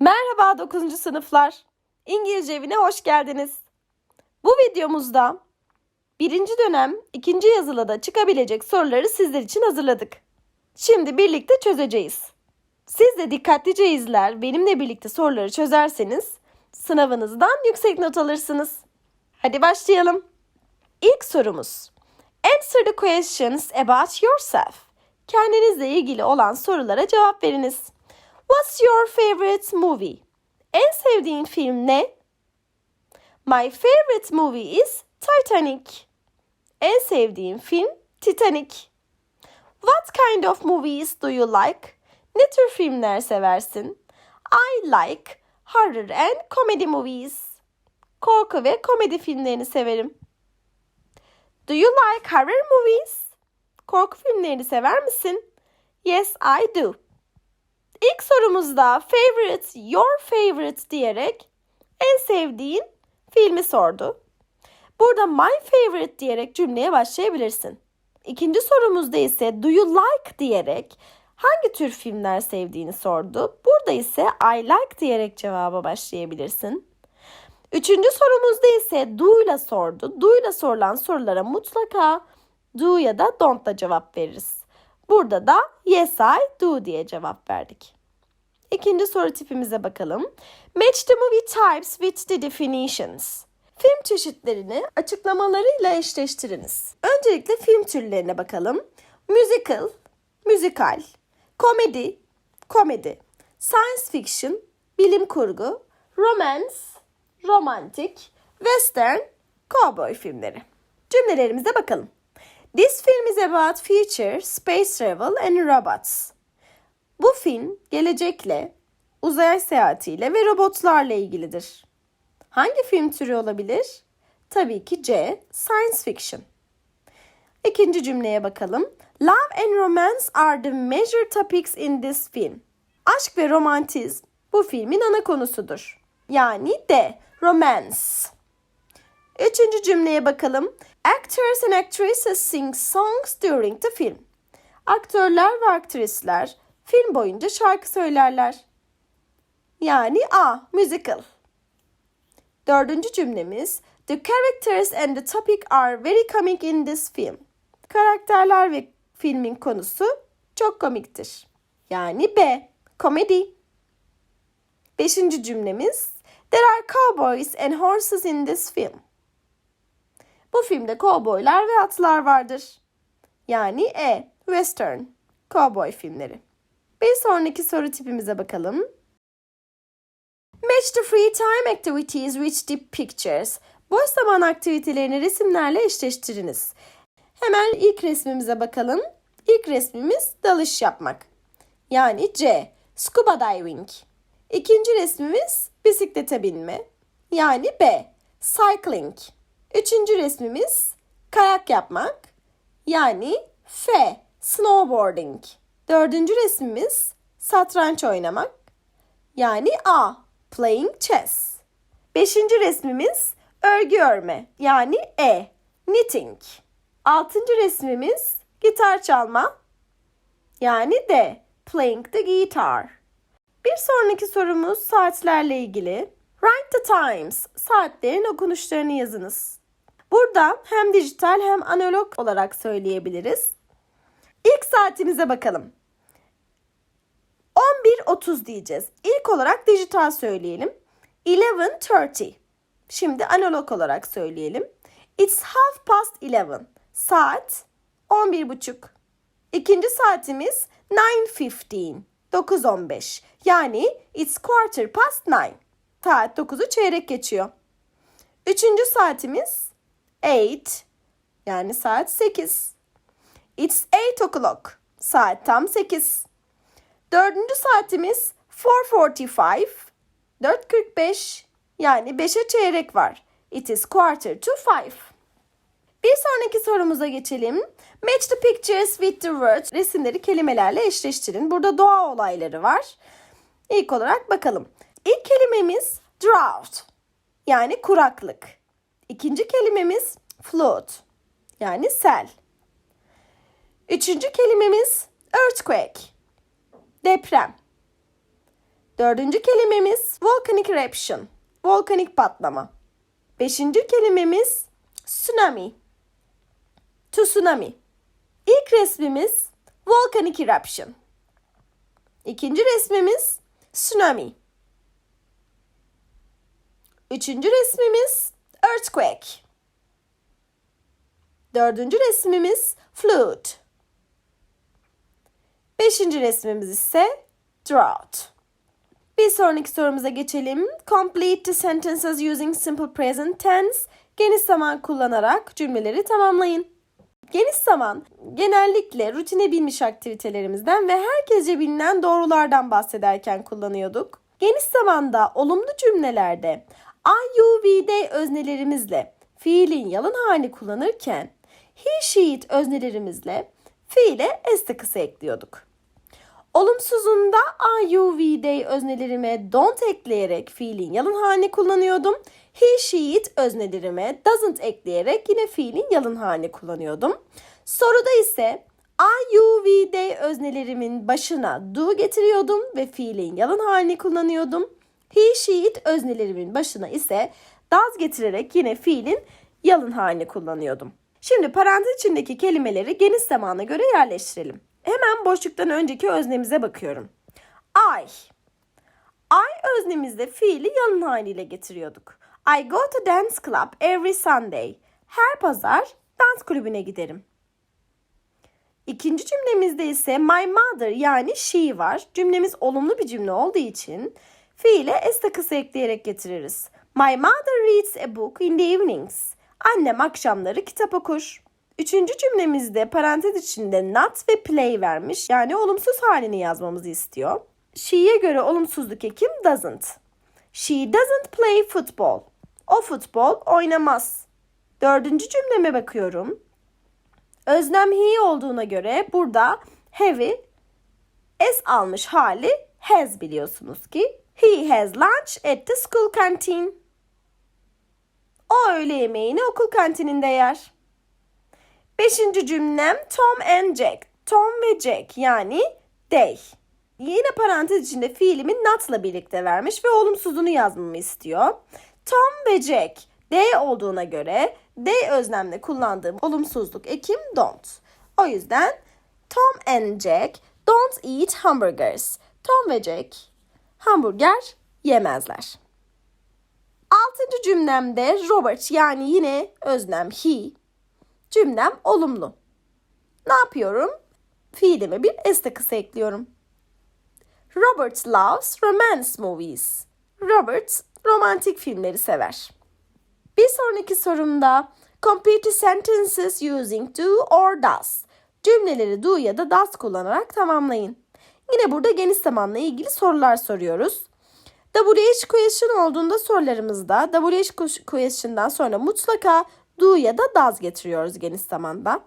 Merhaba 9. sınıflar. İngilizce evine hoş geldiniz. Bu videomuzda birinci dönem ikinci yazılıda çıkabilecek soruları sizler için hazırladık. Şimdi birlikte çözeceğiz. Siz de dikkatlice izler, benimle birlikte soruları çözerseniz sınavınızdan yüksek not alırsınız. Hadi başlayalım. İlk sorumuz. Answer the questions about yourself. Kendinizle ilgili olan sorulara cevap veriniz. What's your favorite movie? En sevdiğin film ne? My favorite movie is Titanic. En sevdiğim film Titanic. What kind of movies do you like? Ne tür filmler seversin? I like horror and comedy movies. Korku ve komedi filmlerini severim. Do you like horror movies? Korku filmlerini sever misin? Yes, I do. İlk sorumuzda favorite, your favorite diyerek en sevdiğin filmi sordu. Burada my favorite diyerek cümleye başlayabilirsin. İkinci sorumuzda ise do you like diyerek hangi tür filmler sevdiğini sordu. Burada ise I like diyerek cevaba başlayabilirsin. Üçüncü sorumuzda ise do ile sordu. Do ile sorulan sorulara mutlaka do ya da don't da cevap veririz. Burada da yes I do diye cevap verdik. İkinci soru tipimize bakalım. Match the movie types with the definitions. Film çeşitlerini açıklamalarıyla eşleştiriniz. Öncelikle film türlerine bakalım. Musical, müzikal, komedi, komedi, science fiction, bilim kurgu, romance, romantik, western, cowboy filmleri. Cümlelerimize bakalım. This film is about future, space travel and robots. Bu film gelecekle, uzay seyahatiyle ve robotlarla ilgilidir. Hangi film türü olabilir? Tabii ki C. Science fiction. İkinci cümleye bakalım. Love and romance are the major topics in this film. Aşk ve romantizm bu filmin ana konusudur. Yani D. Romance. Üçüncü cümleye bakalım. Actors and actresses sing songs during the film. Aktörler ve aktrisler film boyunca şarkı söylerler. Yani A. Musical. Dördüncü cümlemiz The characters and the topic are very comic in this film. Karakterler ve filmin konusu çok komiktir. Yani B. Komedi. Beşinci cümlemiz There are cowboys and horses in this film. Bu filmde kovboylar ve atlar vardır. Yani E. Western. Cowboy filmleri. Bir sonraki soru tipimize bakalım. Match the free time activities with the pictures. Boş zaman aktivitelerini resimlerle eşleştiriniz. Hemen ilk resmimize bakalım. İlk resmimiz dalış yapmak. Yani C. Scuba diving. İkinci resmimiz bisiklete binme. Yani B. Cycling. Üçüncü resmimiz kayak yapmak. Yani F. Snowboarding. Dördüncü resmimiz satranç oynamak. Yani A. Playing chess. Beşinci resmimiz örgü örme. Yani E. Knitting. Altıncı resmimiz gitar çalma. Yani D. Playing the guitar. Bir sonraki sorumuz saatlerle ilgili. Write the times. Saatlerin okunuşlarını yazınız. Burada hem dijital hem analog olarak söyleyebiliriz. İlk saatimize bakalım. 11.30 diyeceğiz. İlk olarak dijital söyleyelim. 11.30. Şimdi analog olarak söyleyelim. It's half past 11. Saat 11.30. İkinci saatimiz 9.15. 9.15. Yani it's quarter past 9. Saat 9'u çeyrek geçiyor. Üçüncü saatimiz 8. Yani saat 8. It's 8 o'clock. Saat tam 8. Dördüncü saatimiz 4.45. 4.45. Yani 5'e çeyrek var. It is quarter to 5. Bir sonraki sorumuza geçelim. Match the pictures with the words. Resimleri kelimelerle eşleştirin. Burada doğa olayları var. İlk olarak bakalım. İlk kelimemiz drought. Yani kuraklık. İkinci kelimemiz flood. Yani sel. Üçüncü kelimemiz earthquake. Deprem. Dördüncü kelimemiz volcanic eruption. Volkanik patlama. Beşinci kelimemiz tsunami. Tsunami. İlk resmimiz volcanic eruption. İkinci resmimiz tsunami. Üçüncü resmimiz earthquake. Dördüncü resmimiz flood. Beşinci resmimiz ise drought. Bir sonraki sorumuza geçelim. Complete the sentences using simple present tense. Geniş zaman kullanarak cümleleri tamamlayın. Geniş zaman genellikle rutine binmiş aktivitelerimizden ve herkesce bilinen doğrulardan bahsederken kullanıyorduk. Geniş zamanda olumlu cümlelerde I, you, we, they öznelerimizle fiilin yalın halini kullanırken he, she, it öznelerimizle fiile s takısı ekliyorduk. Olumsuzunda I, you, we, they öznelerime don't ekleyerek fiilin yalın halini kullanıyordum. He, she, it öznelerime doesn't ekleyerek yine fiilin yalın halini kullanıyordum. Soruda ise I, you, we, they öznelerimin başına do getiriyordum ve fiilin yalın halini kullanıyordum. He, she, it öznelerimin başına ise does getirerek yine fiilin yalın halini kullanıyordum. Şimdi parantez içindeki kelimeleri geniş zamana göre yerleştirelim. Hemen boşluktan önceki öznemize bakıyorum. I. I öznemizde fiili yalın haliyle getiriyorduk. I go to dance club every Sunday. Her pazar dans kulübüne giderim. İkinci cümlemizde ise my mother yani she var. Cümlemiz olumlu bir cümle olduğu için fiile s takısı ekleyerek getiririz. My mother reads a book in the evenings. Annem akşamları kitap okur. Üçüncü cümlemizde parantez içinde not ve play vermiş. Yani olumsuz halini yazmamızı istiyor. She'ye göre olumsuzluk ekim doesn't. She doesn't play football. O futbol oynamaz. Dördüncü cümleme bakıyorum. Özlem he olduğuna göre burada have'i s almış hali has biliyorsunuz ki. He has lunch at the school canteen. O öğle yemeğini okul kantininde yer. Beşinci cümlem Tom and Jack. Tom ve Jack yani they. Yine parantez içinde fiilimi not'la birlikte vermiş ve olumsuzunu yazmamı istiyor. Tom ve Jack they olduğuna göre they özlemle kullandığım olumsuzluk ekim don't. O yüzden Tom and Jack don't eat hamburgers. Tom ve Jack hamburger yemezler. Altıncı cümlemde Robert yani yine özlem he Cümlem olumlu. Ne yapıyorum? Fiilime bir s takısı ekliyorum. Robert loves romance movies. Robert romantik filmleri sever. Bir sonraki sorumda complete sentences using do or does. Cümleleri do ya da does kullanarak tamamlayın. Yine burada geniş zamanla ilgili sorular soruyoruz. WH question olduğunda sorularımızda WH question'dan sonra mutlaka do ya da does getiriyoruz geniş zamanda.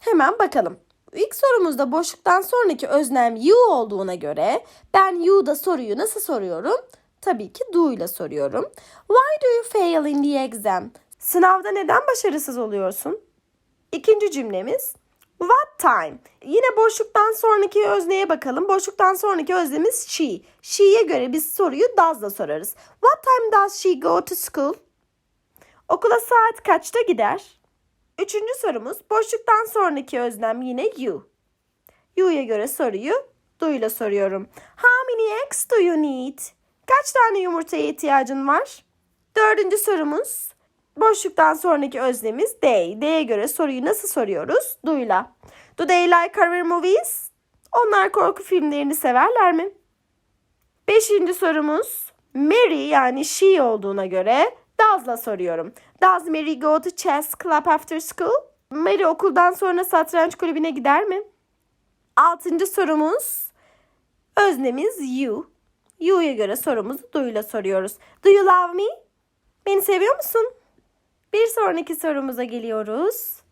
Hemen bakalım. İlk sorumuzda boşluktan sonraki öznem you olduğuna göre ben you'da soruyu nasıl soruyorum? Tabii ki do ile soruyorum. Why do you fail in the exam? Sınavda neden başarısız oluyorsun? İkinci cümlemiz What time? Yine boşluktan sonraki özneye bakalım. Boşluktan sonraki öznemiz she. She'ye göre biz soruyu does'la sorarız. What time does she go to school? Okula saat kaçta gider? Üçüncü sorumuz boşluktan sonraki özlem yine you. You'ya göre soruyu do ile soruyorum. How many eggs do you need? Kaç tane yumurtaya ihtiyacın var? Dördüncü sorumuz boşluktan sonraki özlemiz they. They'e göre soruyu nasıl soruyoruz? Do'yla. Do they like horror movies? Onlar korku filmlerini severler mi? Beşinci sorumuz Mary yani she olduğuna göre Daz'la soruyorum. Does Mary go to chess club after school? Mary okuldan sonra satranç kulübüne gider mi? Altıncı sorumuz öznemiz you. You'ya göre sorumuzu do'yla soruyoruz. Do you love me? Beni seviyor musun? Bir sonraki sorumuza geliyoruz.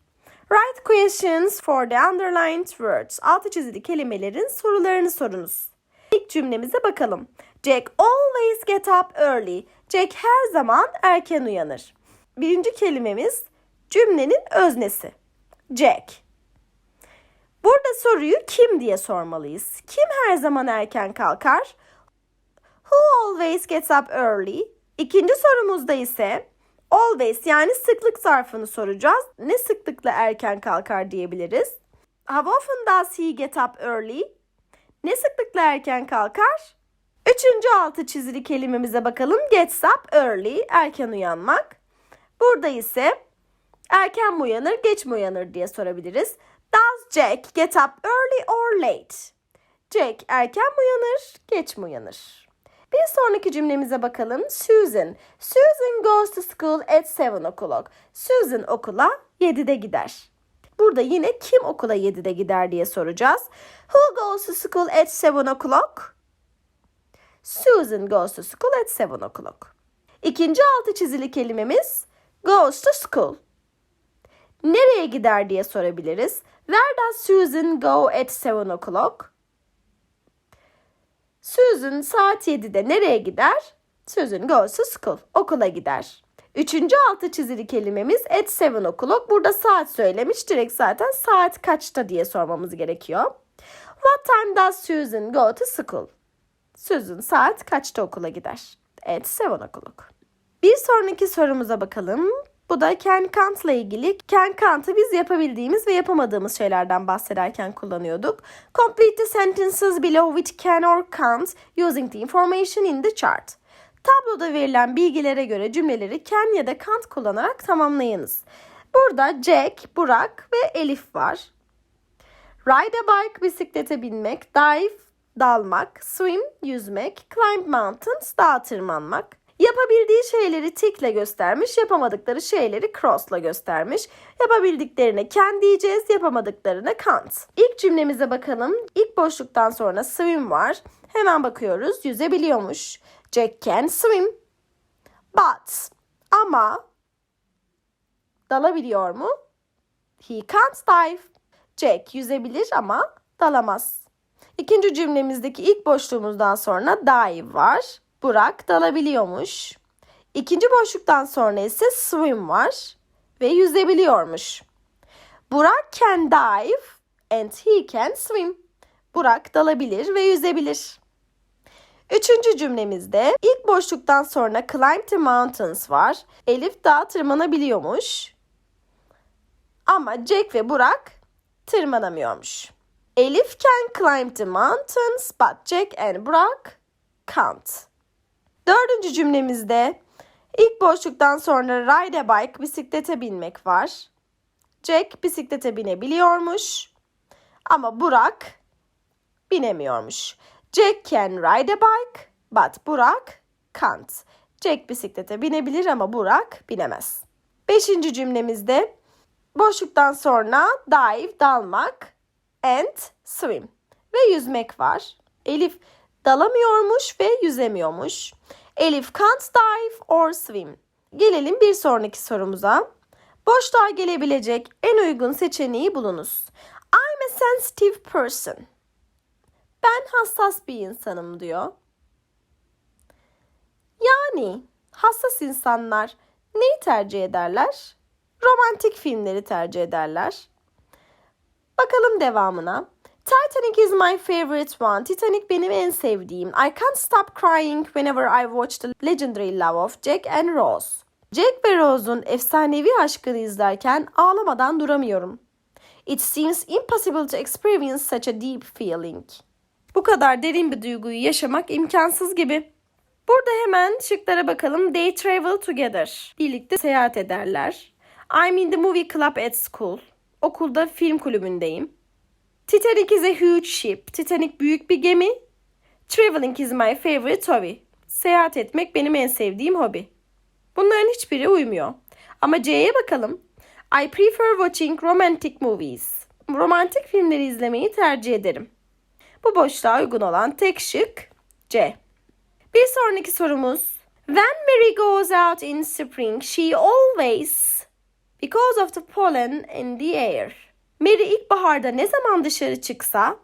Write questions for the underlined words. Altı çizili kelimelerin sorularını sorunuz. İlk cümlemize bakalım. Jack always get up early. Jack her zaman erken uyanır. Birinci kelimemiz cümlenin öznesi. Jack. Burada soruyu kim diye sormalıyız. Kim her zaman erken kalkar? Who always gets up early? İkinci sorumuzda ise always yani sıklık zarfını soracağız. Ne sıklıkla erken kalkar diyebiliriz. How often does he get up early? Ne sıklıkla erken kalkar? Üçüncü altı çizili kelimemize bakalım. Gets up early, erken uyanmak. Burada ise erken mi uyanır, geç mi uyanır diye sorabiliriz. Does Jack get up early or late? Jack erken mi uyanır, geç mi uyanır? Bir sonraki cümlemize bakalım. Susan. Susan goes to school at 7 o'clock. Susan okula 7'de gider. Burada yine kim okula 7'de gider diye soracağız. Who goes to school at 7 o'clock? Susan goes to school at 7 o'clock. İkinci altı çizili kelimemiz goes to school. Nereye gider diye sorabiliriz. Where does Susan go at 7 o'clock? Susan saat 7'de nereye gider? Susan goes to school. Okula gider. Üçüncü altı çizili kelimemiz at 7 o'clock. Burada saat söylemiş. Direkt zaten saat kaçta diye sormamız gerekiyor. What time does Susan go to school? Susan saat kaçta okula gider? At 7 o'clock. Bir sonraki sorumuza bakalım. Bu da can can't ile ilgili. Can can'tı biz yapabildiğimiz ve yapamadığımız şeylerden bahsederken kullanıyorduk. Complete the sentences below with can or can't using the information in the chart. Tabloda verilen bilgilere göre cümleleri can ya da can't kullanarak tamamlayınız. Burada Jack, Burak ve Elif var. Ride a bike, bisiklete binmek, dive, dalmak, swim, yüzmek, climb mountains, dağa tırmanmak. Yapabildiği şeyleri tickle göstermiş, yapamadıkları şeyleri cross'la göstermiş. Yapabildiklerine can diyeceğiz, yapamadıklarına can't. İlk cümlemize bakalım. İlk boşluktan sonra swim var. Hemen bakıyoruz. Yüzebiliyormuş. Jack can swim. But ama dalabiliyor mu? He can't dive. Jack yüzebilir ama dalamaz. İkinci cümlemizdeki ilk boşluğumuzdan sonra dive var. Burak dalabiliyormuş. İkinci boşluktan sonra ise swim var ve yüzebiliyormuş. Burak can dive and he can swim. Burak dalabilir ve yüzebilir. Üçüncü cümlemizde ilk boşluktan sonra climb the mountains var. Elif dağa tırmanabiliyormuş. Ama Jack ve Burak tırmanamıyormuş. Elif can climb the mountains but Jack and Burak can't. Dördüncü cümlemizde ilk boşluktan sonra ride a bike bisiklete binmek var. Jack bisiklete binebiliyormuş ama Burak binemiyormuş. Jack can ride a bike but Burak can't. Jack bisiklete binebilir ama Burak binemez. Beşinci cümlemizde boşluktan sonra dive dalmak and swim ve yüzmek var. Elif dalamıyormuş ve yüzemiyormuş. Elif can't dive or swim. Gelelim bir sonraki sorumuza. Boşluğa gelebilecek en uygun seçeneği bulunuz. I'm a sensitive person. Ben hassas bir insanım diyor. Yani hassas insanlar neyi tercih ederler? Romantik filmleri tercih ederler. Bakalım devamına. Titanic is my favorite one. Titanic benim en sevdiğim. I can't stop crying whenever I watch the legendary love of Jack and Rose. Jack ve Rose'un efsanevi aşkını izlerken ağlamadan duramıyorum. It seems impossible to experience such a deep feeling. Bu kadar derin bir duyguyu yaşamak imkansız gibi. Burada hemen şıklara bakalım. They travel together. Birlikte seyahat ederler. I'm in the movie club at school. Okulda film kulübündeyim. Titanic is a huge ship. Titanic büyük bir gemi. Traveling is my favorite hobby. Seyahat etmek benim en sevdiğim hobi. Bunların hiçbiri uymuyor. Ama C'ye bakalım. I prefer watching romantic movies. Romantik filmleri izlemeyi tercih ederim. Bu boşluğa uygun olan tek şık C. Bir sonraki sorumuz. When Mary goes out in spring, she always because of the pollen in the air. Mary ilkbaharda ne zaman dışarı çıksa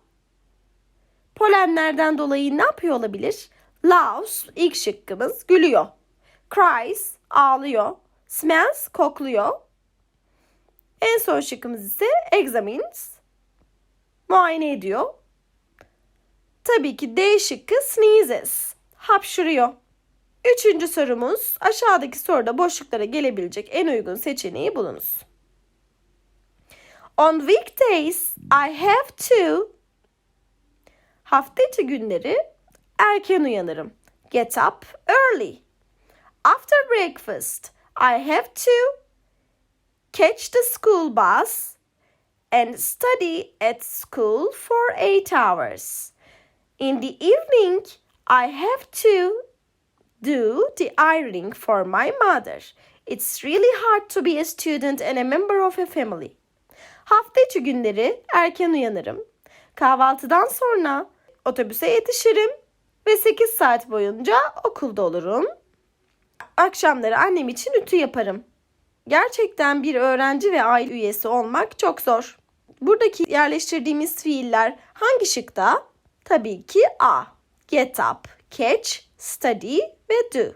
polenlerden dolayı ne yapıyor olabilir? Laughs ilk şıkkımız gülüyor. Cries ağlıyor. Smells kokluyor. En son şıkkımız ise examines muayene ediyor. Tabii ki D şıkkı sneezes. Hapşırıyor. Üçüncü sorumuz aşağıdaki soruda boşluklara gelebilecek en uygun seçeneği bulunuz. On weekdays I have to Hafta içi günleri erken uyanırım. Get up early. After breakfast I have to catch the school bus and study at school for 8 hours. In the evening I have to do the ironing for my mother. It's really hard to be a student and a member of a family. Hafta içi günleri erken uyanırım. Kahvaltıdan sonra otobüse yetişirim ve 8 saat boyunca okulda olurum. Akşamları annem için ütü yaparım. Gerçekten bir öğrenci ve aile üyesi olmak çok zor. Buradaki yerleştirdiğimiz fiiller hangi şıkta? Tabii ki A. Get up, catch, study ve do.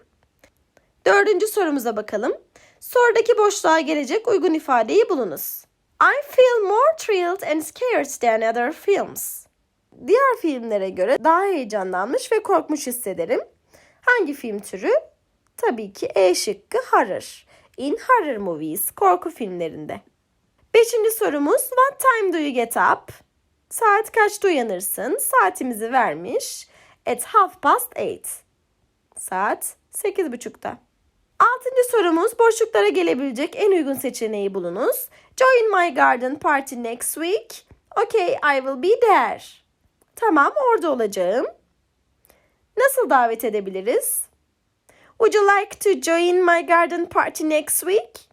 Dördüncü sorumuza bakalım. Sorudaki boşluğa gelecek uygun ifadeyi bulunuz. I feel more thrilled and scared than other films. Diğer filmlere göre daha heyecanlanmış ve korkmuş hissederim. Hangi film türü? Tabii ki E şıkkı horror. In horror movies, korku filmlerinde. Beşinci sorumuz What time do you get up? Saat kaçta uyanırsın? Saatimizi vermiş. At half past eight. Saat sekiz buçukta. Altıncı sorumuz boşluklara gelebilecek en uygun seçeneği bulunuz. Join my garden party next week. Okay, I will be there. Tamam, orada olacağım. Nasıl davet edebiliriz? Would you like to join my garden party next week?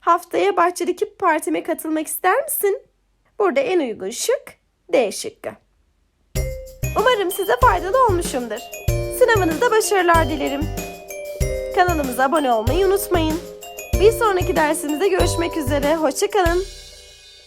Haftaya bahçedeki partime katılmak ister misin? Burada en uygun şık D şıkkı. Umarım size faydalı olmuşumdur. Sınavınızda başarılar dilerim. Kanalımıza abone olmayı unutmayın. Bir sonraki dersimizde görüşmek üzere. Hoşçakalın.